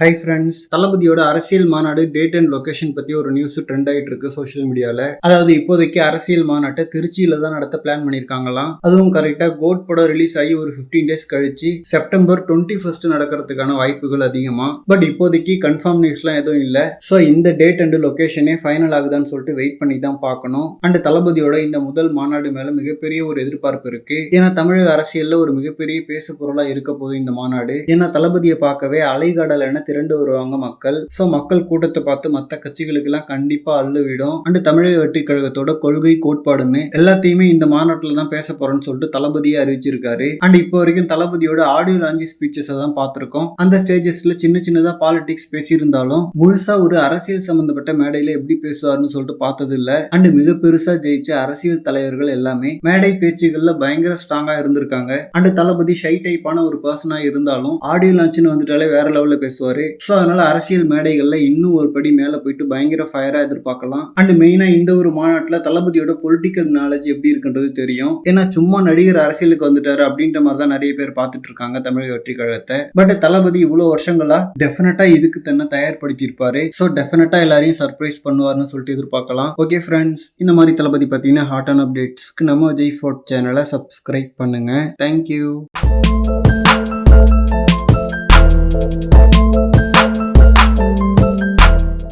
Hi friends தளபதியோட அரசியல் மாநாடு டேட் அண்ட் லொகேஷன் பத்தி ஒரு நியூஸ் ட்ரெண்ட் ஆயிட்டு இருக்கு சோஷியல் மீடியால அதாவது இப்போதைக்கு அரசியல் மாநாட்டை திருச்சியில தான் நடத்த பிளான் பண்ணிருக்காங்களாம். அதுவும் கரெக்டா கோட் படம் ரிலீஸ் ஆகி ஒரு 15 டேஸ் கழிச்சு செப்டம்பர் டுவெண்ட்டி ஃபர்ஸ்ட் நடக்கிறதுக்கான வாய்ப்புகள் அதிகமா. பட் இப்போதைக்கு கன்ஃபார்ம் நியூஸ்லாம் எதுவும் இல்லை. ஸோ இந்த டேட் அண்ட் லொகேஷனே ஃபைனல் ஆகுதான்னு சொல்லிட்டு வெயிட் பண்ணி தான் பார்க்கணும். அண்ட் தளபதியோட இந்த முதல் மாநாடு மேல மிகப்பெரிய ஒரு எதிர்பார்ப்பு இருக்கு. ஏன்னா தமிழக அரசியல்ல ஒரு மிகப்பெரிய பேசு பொருளா இருக்க போகுது இந்த மாநாடு. ஏன்னா தளபதியை பார்க்கவே அலைகடல் என திரண்டு வருவாங்க மக்கள். ஸோ மக்கள் கூட்டத்தை பார்த்து மற்ற கட்சிகளுக்கு எல்லாம் கண்டிப்பா அள்ளு விடும் அண்ட் தமிழக வெற்றி கழகத்தோட கொள்கை கோட்பாடுன்னு எல்லாத்தையுமே இந்த மாநாட்டில் தான் பேச போறோம்னு சொல்லிட்டு தளபதியே அறிவிச்சிருக்காரு. அண்ட் இப்போ வரைக்கும் தளபதியோட ஆடியோ லாஞ்சி ஸ்பீச்சஸை தான் பார்த்துருக்கோம். அந்த ஸ்டேஜஸ்ல சின்ன சின்னதா பாலிடிக்ஸ் பேசியிருந்தாலும் முழுசா ஒரு அரசியல் சம்பந்தப்பட்ட மேடையில எப்படி பேசுவார்னு சொல்லிட்டு பார்த்தது இல்ல அண்ட் மிக பெருசா ஜெயிச்ச அரசியல் தலைவர்கள் எல்லாமே மேடை பேச்சுகள்ல பயங்கர ஸ்ட்ராங்கா இருந்திருக்காங்க. அண்ட் தளபதி ஷை டைப்பான ஒரு பர்சனா இருந்தாலும் ஆடியோ லான்ச்னு வந்துட்டாலே வேற லெவல்ல பேசுவாரு. ஸோ அதனால அரசியல் மேடைகள்ல இன்னும் ஒரு படி மேல போயிட்டு பயங்கர ஃபயரா எதிர்பார்க்கலாம். அண்ட் மெயினா இந்த ஒரு மாநாட்டில் தளபதியோட பொலிட்டிக்கல் நாலேஜ் எப்படி இருக்குன்றது தெரியும். ஏன்னா சும்மா நடிகர் அரசியலுக்கு வந்துட்டாரு அப்படின்ற மாதிரி தான் நிறைய பேர் பார்த்துட்டு இருக்காங்க தமிழக வெற்றி கழகத்தை. பட் தளபதி இவ்வளோ வருஷங்களா டெஃபினட்டா இதுக்கு தன்னை தயார்படுத்தி இருப்பாரு ஸோ டெஃபினட்டா எல்லாரையும் சர்ப்ரைஸ் பண்ணுவார்னு சொல்லிட்டு எதிர்பார்க்கலாம். ஓகே ஃப்ரெண்ட்ஸ் இந்த மாதிரி தளபதி பார்த்தீங்கன்னா ஹாட் அண்ட் அப்டேட்ஸ்க்கு நம்ம விஜய் ஃபோர்ட் சேனலை சப்ஸ்கிரைப் பண்ணுங்க. Thank you